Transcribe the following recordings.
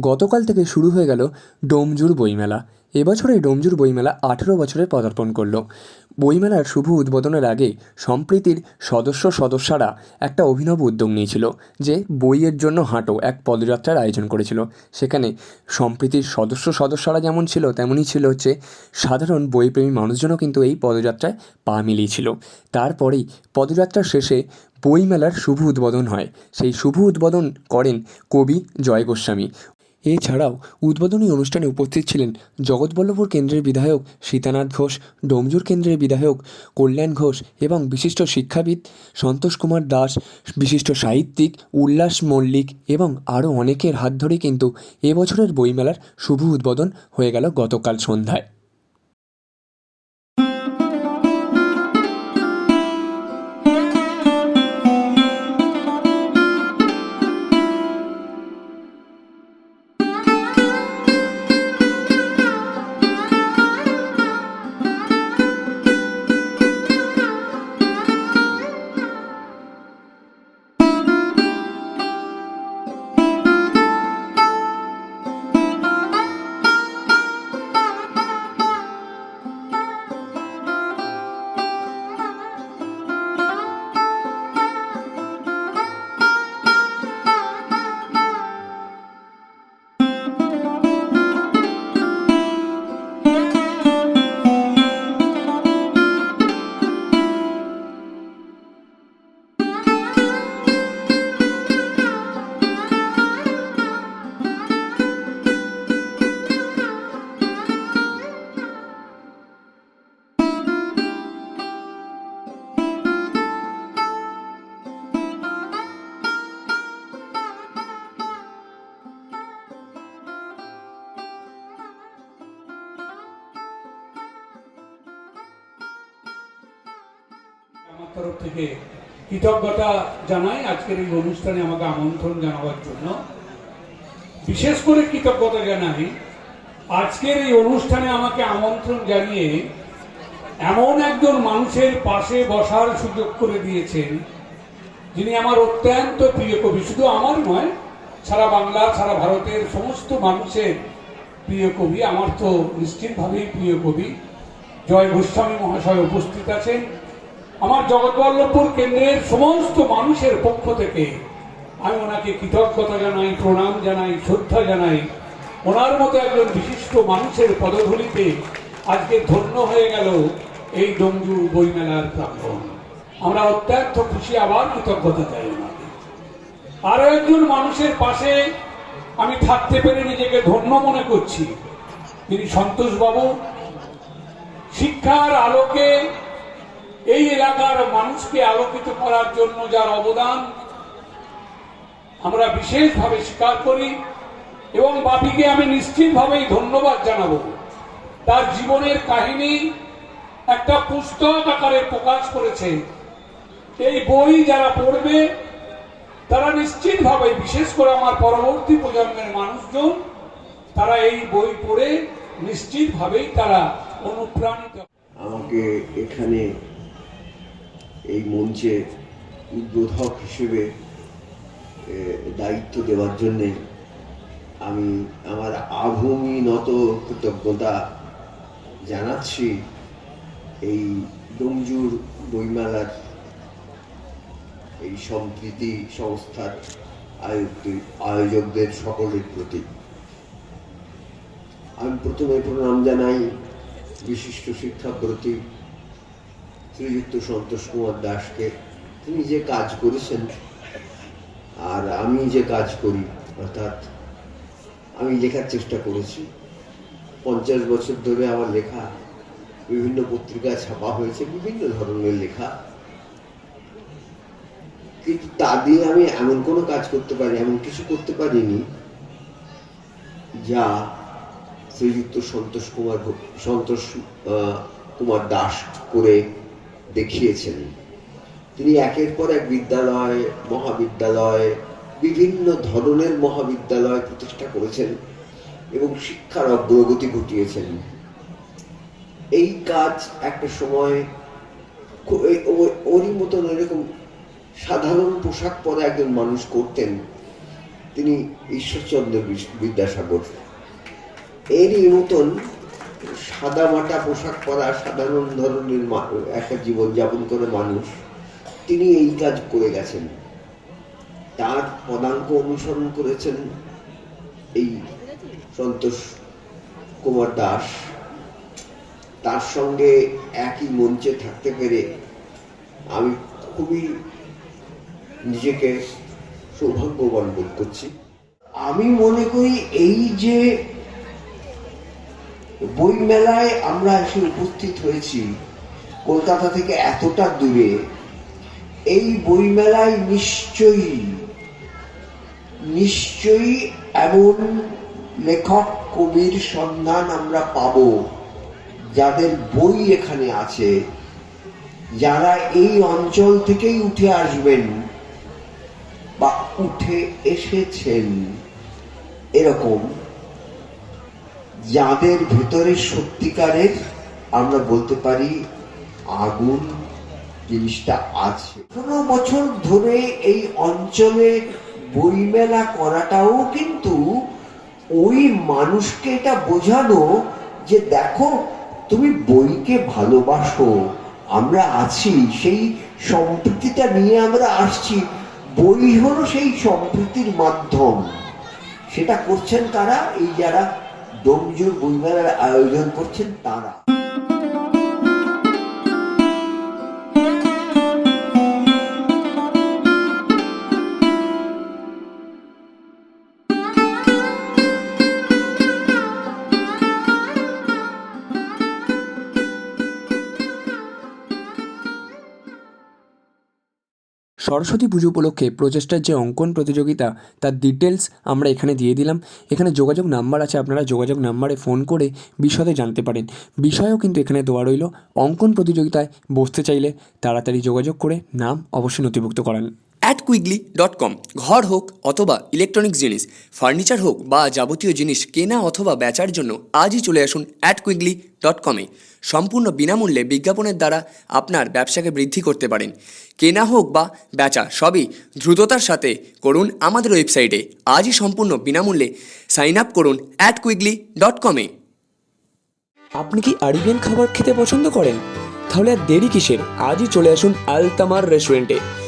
গতকাল থেকে শুরু হয়ে গেল ডোমজুর বইমেলা। এবছর এই ডোমজুর বইমেলা আঠেরো বছরে পদার্পণ করল। বইমেলার শুভ উদ্বোধনের আগে সম্প্রীতির সদস্য সদস্যরা একটা অভিনব উদ্যোগ নিয়েছিল, যে বইয়ের জন্য হাঁটো এক পদযাত্রার আয়োজন করেছিল। সেখানে সম্প্রীতির সদস্য সদস্যরা যেমন ছিল, তেমনই ছিল হচ্ছে সাধারণ বইপ্রেমী মানুষজনও কিন্তু এই পদযাত্রায় পা মিলিয়েছিল। তারপরেই পদযাত্রার শেষে বইমেলার শুভ উদ্বোধন হয়। সেই শুভ উদ্বোধন করেন কবি জয় গোস্বামী। এছাড়াও উদ্বোধনী অনুষ্ঠানে উপস্থিত ছিলেন জগৎবল্লভপুর কেন্দ্রের বিধায়ক সীতানাথ ঘোষ, ডোমজুর কেন্দ্রের বিধায়ক কল্যাণ ঘোষ এবং বিশিষ্ট শিক্ষাবিদ সন্তোষ কুমার দাস, বিশিষ্ট সাহিত্যিক উল্লাস মল্লিক এবং আরও অনেকের হাত ধরে কিন্তু এবছরের বইমেলার শুভ উদ্বোধন হয়ে গেল গতকাল সন্ধ্যায়। তরফ থেকে কৃতজ্ঞতা জানাই আজকের এই অনুষ্ঠানে আমাকে আমন্ত্রণ জানাবার জন্য। বিশেষ করে কৃতজ্ঞতা জানাই, আজকের এই অনুষ্ঠানে আমাকে আমন্ত্রণ জানিয়ে এমন একজন মানুষের পাশে বসার সুযোগ করে দিয়েছেন, যিনি আমার অত্যন্ত প্রিয় কবি। শুধু আমার নয়, সারা বাংলা, সারা ভারতের সমস্ত মানুষের প্রিয় কবি, আমার তো নিশ্চিতভাবেই প্রিয় কবি। জয় গোস্বামী মহাশয় উপস্থিত আছেন। আমার জগৎবল্লভপুর কেন্দ্রের সমস্ত মানুষের পক্ষ থেকে আমি ওনাকে কৃতজ্ঞতা জানাই, প্রণাম জানাই, শ্রদ্ধা জানাই। ওনার মতো একজন বিশিষ্ট মানুষের পদধূলিতে আজকে ধন্য হয়ে গেল এই ডোমজু বইমেলার প্রাঙ্গণ। আমরা অত্যন্ত খুশি, আবার কৃতজ্ঞতা চাই ওনাকে। আরও একজন মানুষের পাশে আমি থাকতে পেরে নিজেকে ধন্য মনে করছি। তিনি সন্তোষ বাবু শিক্ষার আলোকে এই এলাকার মানুষকে আলোকিত করার জন্য যার অবদান আমরা বিশেষভাবে স্বীকার করি এবং বাপিকে আমি নিশ্চিতভাবেই ধন্যবাদ জানাব। তার জীবনের কাহিনী একটা পুস্তক আকারে প্রকাশ করেছে। এই বই যারা পড়বে, তারা নিশ্চিতভাবে বিশেষ করে আমার পরবর্তী প্রজন্মের মানুষজন, তারা এই বই পড়ে নিশ্চিতভাবেই তারা অনুপ্রাণিত। আমাকে এখানে এই মঞ্চের উদ্বোধক হিসেবে দায়িত্ব দেওয়ার জন্যে আমি আমার আভূমি নত কৃতজ্ঞতা জানাচ্ছি এই ডোমজুর বইমেলার এই সম্প্রীতি সংস্থার আয়োজক- আয়োজকদের সকলের প্রতি। আমি প্রথমে প্রণাম জানাই বিশিষ্ট শিক্ষাব্রতী শ্রীযুক্ত সন্তোষ কুমার দাসকে। তিনি যে কাজ করেছেন, আর আমি যে কাজ করি, অর্থাৎ আমি লেখার চেষ্টা করেছি। পঞ্চাশ বছর ধরে আমার লেখা বিভিন্ন পত্রিকায় ছাপা হয়েছে, বিভিন্ন ধরনের লেখা। কিন্তু তা দিয়ে আমি এমন কোনো কাজ করতে পারি, এমন কিছু করতে পারিনি, যা শ্রীযুক্ত সন্তোষ কুমার সন্তোষ কুমার দাস করে দেখিয়েছেন। তিনি একের পর এক বিদ্যালয়, মহাবিদ্যালয়, বিভিন্ন ধরনের মহাবিদ্যালয় প্রতিষ্ঠা করেছেন এবং শিক্ষার অগ্রগতি ঘটিয়েছেন। এই কাজ একটা সময় ওরই মতন এরকম সাধারণ পোশাক পরা একজন মানুষ করতেন, তিনি ঈশ্বরচন্দ্র বিদ্যাসাগর। এরই মতন সাদামাটা পোশাক পরা সাধারণ ধরনের একটা জীবনযাপন করে মানুষ, তিনি এই কাজ করে গেছেন। তার পদাঙ্ক অনুসরণ করেছেন এই সন্তোষ কুমার দাস। তার সঙ্গে একই মঞ্চে থাকতে পেরে আমি খুবই নিজেকে সৌভাগ্যবান বোধ করছি। আমি মনে করি এই যে বইমেলায় আমরা এসে উপস্থিত হয়েছি। কলকাতা থেকে এতটা দূরে। এই বইমেলায় নিশ্চয়ই নিশ্চয়ই এমন লেখক কবির সন্ধান আমরা পাব, যাদের বই এখানে আছে। যারা এই অঞ্চল থেকেই উঠে আসবেন বা উঠে এসেছেন। এরকম। যাদের ভেতরে সত্যিকারের, আমরা বলতে পারি, আগুন জিনিসটা আছে। পনেরো বছর ধরে এই অঞ্চলে বইমেলা করাটাও কিন্তু ওই মানুষকে এটা বোঝানো যে দেখো, তুমি বইকে ভালোবাসো, আমরা আছি, সেই সম্প্রীতিটা নিয়ে আমরা আসছি। বই হলো সেই সম্প্রীতির মাধ্যম। সেটা করছেন কারা? এই যারা ডোমজুর বইমেলার আয়োজন করছেন তারা। সরস্বতী পুজো উপলক্ষে প্রচেষ্টার যে অঙ্কন প্রতিযোগিতা, তার ডিটেলস আমরা এখানে দিয়ে দিলাম। এখানে যোগাযোগ নাম্বার আছে, আপনারা যোগাযোগ নাম্বারে ফোন করে বিশদে জানতে পারেন। বিষয়ও কিন্তু এখানে দেওয়া রইল। অঙ্কন প্রতিযোগিতায় বসতে চাইলে তাড়াতাড়ি যোগাযোগ করে নাম অবশ্যই নথিভুক্ত করান। অ্যাট কুইকলি ডট কম ঘর হোক অথবা ইলেকট্রনিক্স জিনিস ফার্নিচার হোক বা যাবতীয় জিনিস কেনা অথবা বেচার জন্য আজই চলে আসুন অ্যাট কুইকলি ডট কমে সম্পূর্ণ বিনামূল্যে বিজ্ঞাপনের দ্বারা আপনার ব্যবসাকে বৃদ্ধি করতে পারেন। কেনা হোক বা বেচা সবই দ্রুততার সাথে করুন আমাদের ওয়েবসাইটে আজই সম্পূর্ণ বিনামূল্যে সাইন আপ করুন অ্যাট কুইকলি ডট কমে আপনি কি আরিবিয়ান খাবার খেতে পছন্দ করেন? তাহলে আর দেরি কিসের? আজই চলে আসুন আলতামার রেস্টুরেন্টে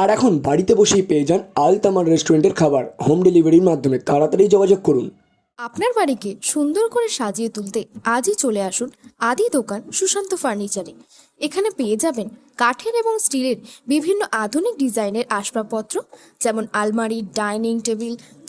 আর এখন বাড়িতে বসেই পেয়ে যান আল তামার রেস্টুরেন্টের খাবার। হোম ডেলিভারির মাধ্যমে তাড়াতাড়ি যোগাযোগ করুন। আপনার বাড়িকে সুন্দর করে সাজিয়ে তুলতে আজই চলে আসুন আদি দোকান সুশান্ত ফার্নিচারে। এখানে পেয়ে যাবেন কাঠের এবং স্টিলের বিভিন্ন আধুনিক ডিজাইনের আসবাবপত্র, যেমন আলমারি, ডাইনিং টেবিল